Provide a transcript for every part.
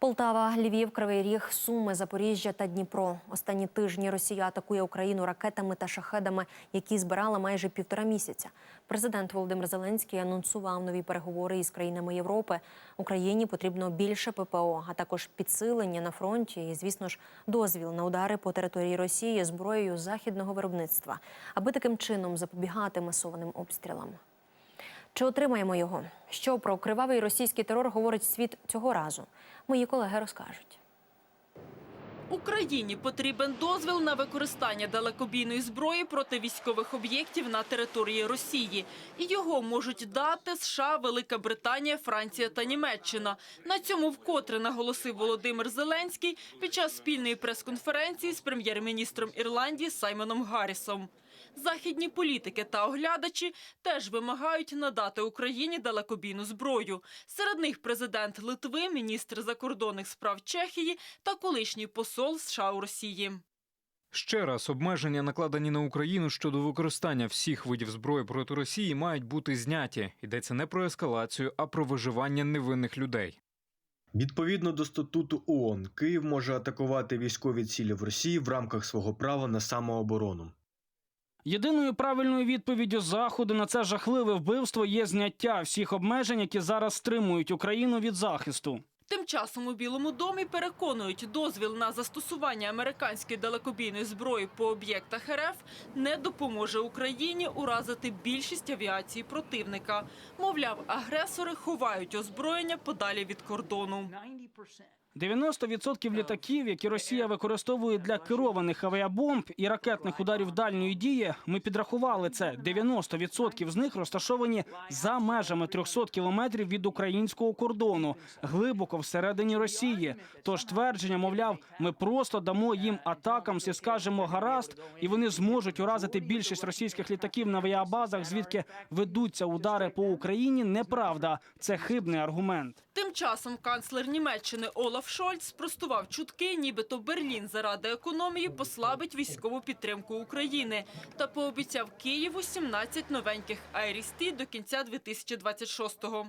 Полтава, Львів, Кривий Ріг, Суми, Запоріжжя та Дніпро. Останні тижні Росія атакує Україну ракетами та шахедами, які збирала майже півтора місяця. Президент Володимир Зеленський анонсував нові переговори із країнами Європи. Україні потрібно більше ППО, а також підсилення на фронті і, звісно ж, дозвіл на удари по території Росії зброєю західного виробництва, аби таким чином запобігати масованим обстрілам. Чи отримаємо його? Що про кривавий російський терор говорить світ цього разу? Мої колеги розкажуть. Україні потрібен дозвіл на використання далекобійної зброї проти військових об'єктів на території Росії. І його можуть дати США, Велика Британія, Франція та Німеччина. На цьому вкотре наголосив Володимир Зеленський під час спільної прес-конференції з прем'єр-міністром Ірландії Саймоном Гаррісом. Західні політики та оглядачі теж вимагають надати Україні далекобійну зброю. Серед них президент Литви, міністр закордонних справ Чехії та колишній посол США у Росії. Ще раз обмеження, накладені на Україну щодо використання всіх видів зброї проти Росії, мають бути зняті. Йдеться не про ескалацію, а про виживання невинних людей. Відповідно до статуту ООН, Київ може атакувати військові цілі в Росії в рамках свого права на самооборону. Єдиною правильною відповіддю заходу на це жахливе вбивство є зняття всіх обмежень, які зараз стримують Україну від захисту. Тим часом у Білому домі переконують, дозвіл на застосування американської далекобійної зброї по об'єктах РФ не допоможе Україні уразити більшість авіації противника. Мовляв, агресори ховають озброєння подалі від кордону. 90% літаків, які Росія використовує для керованих авіабомб і ракетних ударів дальньої дії, ми підрахували це. 90% з них розташовані за межами 300 кілометрів від українського кордону, глибоко всередині Росії. Тож твердження, мовляв, ми просто дамо їм атакам і скажемо гаразд, і вони зможуть уразити більшість російських літаків на авіабазах, звідки ведуться удари по Україні. Неправда, це хибний аргумент. Тим часом канцлер Німеччини Олаф Шольц спростував чутки, нібито Берлін заради економії послабить військову підтримку України та пообіцяв Києву 17 новеньких Айрісті до кінця 2026-го.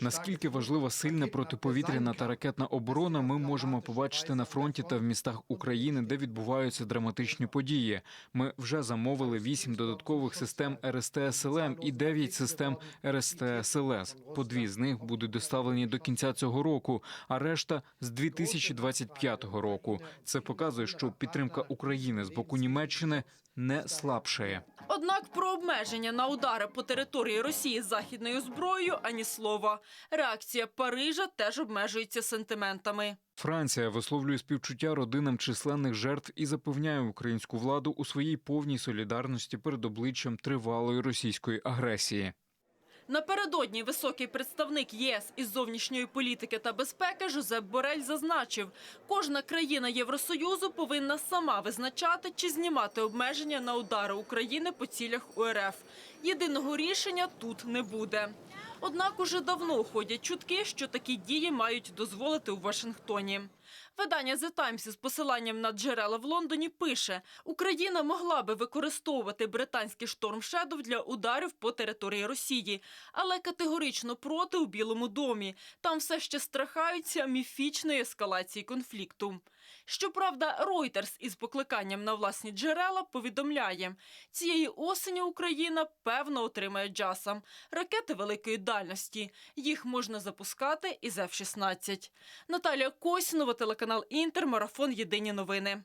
Наскільки важлива сильна протиповітряна та ракетна оборона, ми можемо побачити на фронті та в містах України, де відбуваються драматичні події. Ми вже замовили вісім додаткових систем РСТ-СЛМ і дев'ять систем РСТ-СЛС. По дві з них будуть доставлені до кінця цього року, а решта з 2025 року. Це показує, що підтримка України з боку Німеччини не слабшає. Однак про обмеження на удари по території Росії західною зброєю ані слова. Реакція Парижа теж обмежується сентиментами. Франція висловлює співчуття родинам численних жертв і запевняє українську владу у своїй повній солідарності перед обличчям тривалої російської агресії. Напередодні високий представник ЄС із зовнішньої політики та безпеки Жозеп Борель зазначив, кожна країна Євросоюзу повинна сама визначати, чи знімати обмеження на удари України по цілях УРФ. Єдиного рішення тут не буде. Однак уже давно ходять чутки, що такі дії мають дозволити у Вашингтоні. Видання The Times із посиланням на джерела в Лондоні пише, Україна могла би використовувати британський шторм Shadow для ударів по території Росії, але категорично проти у Білому домі. Там все ще страхаються міфічної ескалації конфлікту. Щоправда, Reuters із покликанням на власні джерела повідомляє, цієї осені Україна певно отримає джасам ракети великої дальності. Їх можна запускати із F-16. Наталія Косінова, телеканал Інтер, марафон Єдині новини.